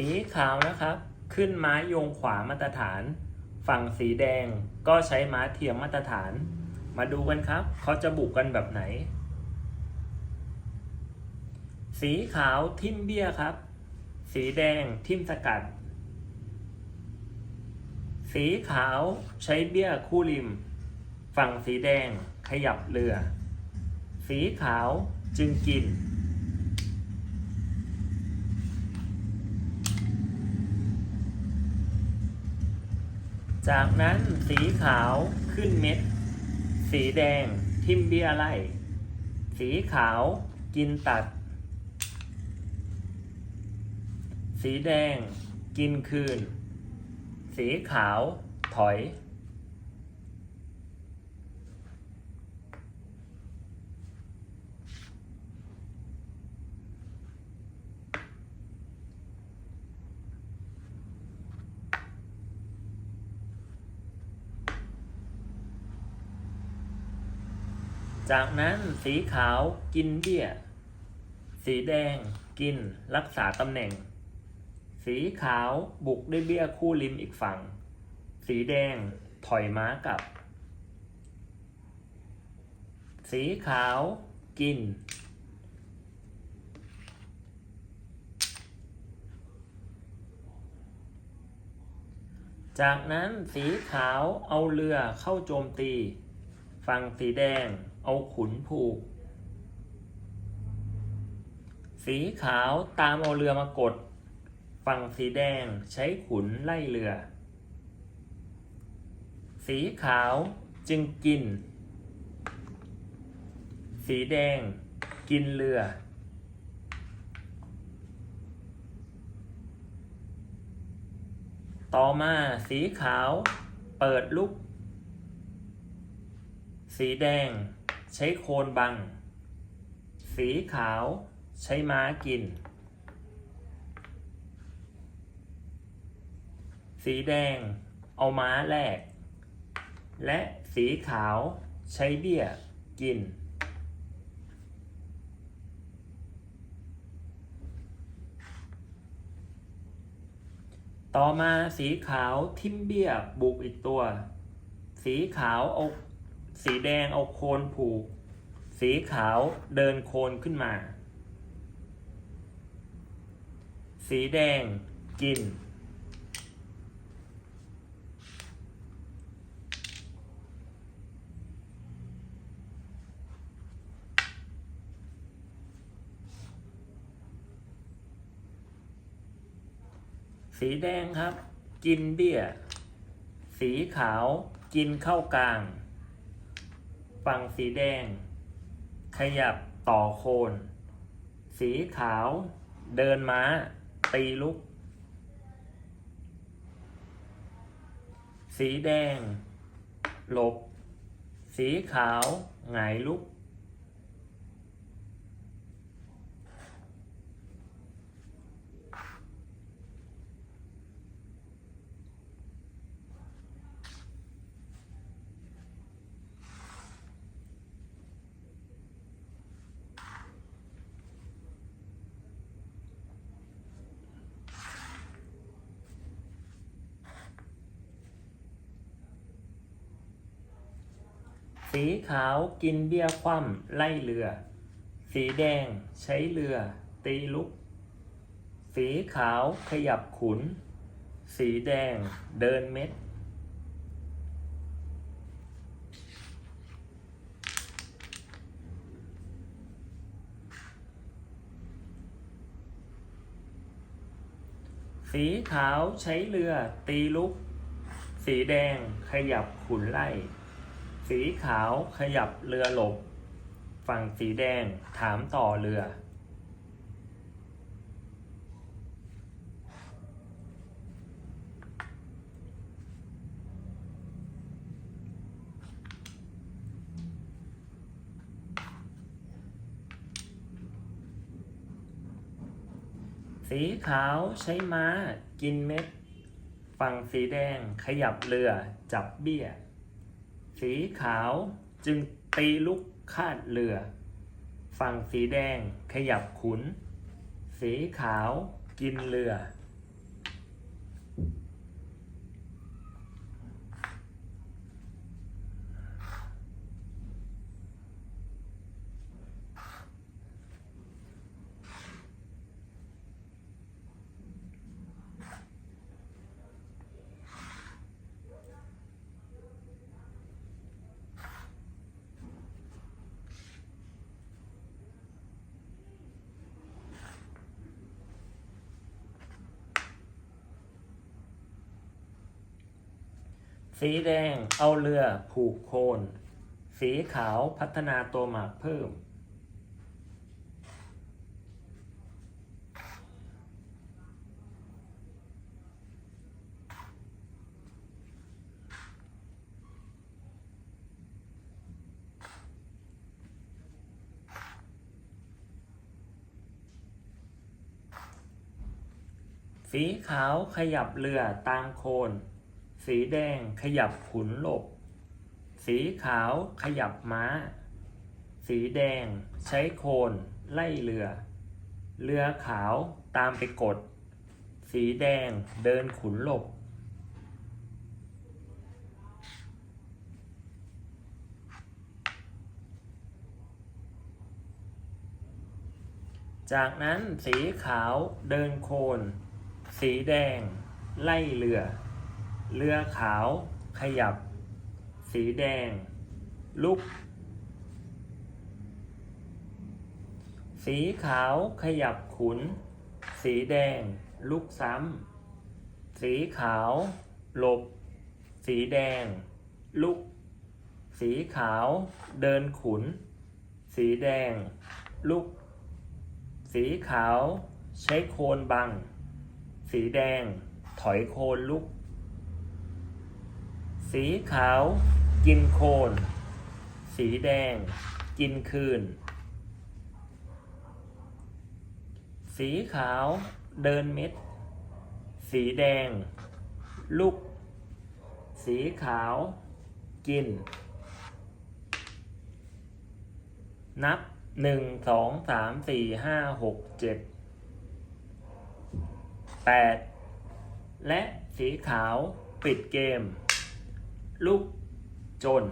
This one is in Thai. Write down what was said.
สีขาวนะครับ ขึ้นม้าโยงขวามาตรฐาน ฝั่งสีแดงก็ใช้ม้าเทียมมาตรฐาน มาดูกันครับเขาจะบุกกันแบบไหน สีขาวทิมเบี้ยครับ สีแดงทิมสกัด สีขาวใช้เบี้ยคู่ริม ฝั่งสีแดงขยับเรือ สีขาวจึงกิน จากนั้นสีขาวขึ้นเม็ด สีแดงทิมเบียไล่สีขาวกินตัด สีแดงกินคืน สีขาวถอย จากนั้นสีขาวกินเบี้ย สีแดงกินรักษาตำแหน่ง สีขาวบุกด้วยเบี้ยคู่ริมอีกฝั่ง สีแดงถอยม้ากลับ สีขาวกิน จากนั้นสีขาวเอาเรือเข้าโจมตี ฝั่งสีแดง เอาขุนผูก สีขาวตามเอาเรือมากด ฝั่งสีแดงใช้ขุนไล่เรือ สีขาวจึงกิน สีแดงกินเรือ ต่อมาสีขาวเปิดลุก สีแดง ใช้โคนบัง สีขาวใช้ม้ากิน สีแดงเอาม้าแลก และสีขาวใช้เบี้ยกิน ต่อมาสีขาวทิมเบี้ยบุกอีกตัว สีขาวเอา สีแดงเอาโคนผูก สีขาวเดินโคนขึ้นมา สีแดงกิน สีแดงครับ กินเบี้ย สีขาวกินเข้ากลาง ฝั่งสีแดง ขยับต่อโคน สีขาว เดินม้า ตีลุก สีแดง หลบ สีขาว หงายลุก สีขาวกินเบี้ยคว่ำไล่เรือ สีแดงใช้เรือ ตีลุก สีขาวขยับขุน สีแดงเดินเม็ด สีขาวใช้เรือตีลุก สีแดงขยับขุนไล่ สีขาวขยับเรือหลบ ฝั่งสีแดงถามต่อเรือ สีขาวใช้ม้ากินเม็ด ฝั่งสีแดงขยับเรือจับเบี้ย สีขาวจึงตีลุกคาดเรือ ฝั่งสีแดงขยับขุน สีขาวกินเรือ สีแดงเอาเรือผูกโคน สีขาวพัฒนาตัวหมากเพิ่ม สีขาวขยับเรือตามโคน สีแดงขยับขุนหลบ สีขาวขยับม้า สีแดงใช้โคนไล่เรือ เรือขาวตามไปกด สีแดงเดินขุนหลบ จากนั้นสีขาวเดินโคน สีแดงไล่เรือ เรือขาว ขยับ สีแดง ลุก สีขาวขยับขุน สีแดง ลุกซ้ำ สีขาว หลบ สีแดง ลุก สีขาว เดินขุน สีแดง ลุก สีขาว ใช้โคนบัง สีแดง ถอยโคนลุก สีขาว กินโคน สีแดง กินคืน สีขาว เดินเม็ด สีแดง ลุก สีขาว กิน นับหนึ่งสองสามสี่ห้าหกเจ็ดแปดและสีขาวปิดเกม ลุกจน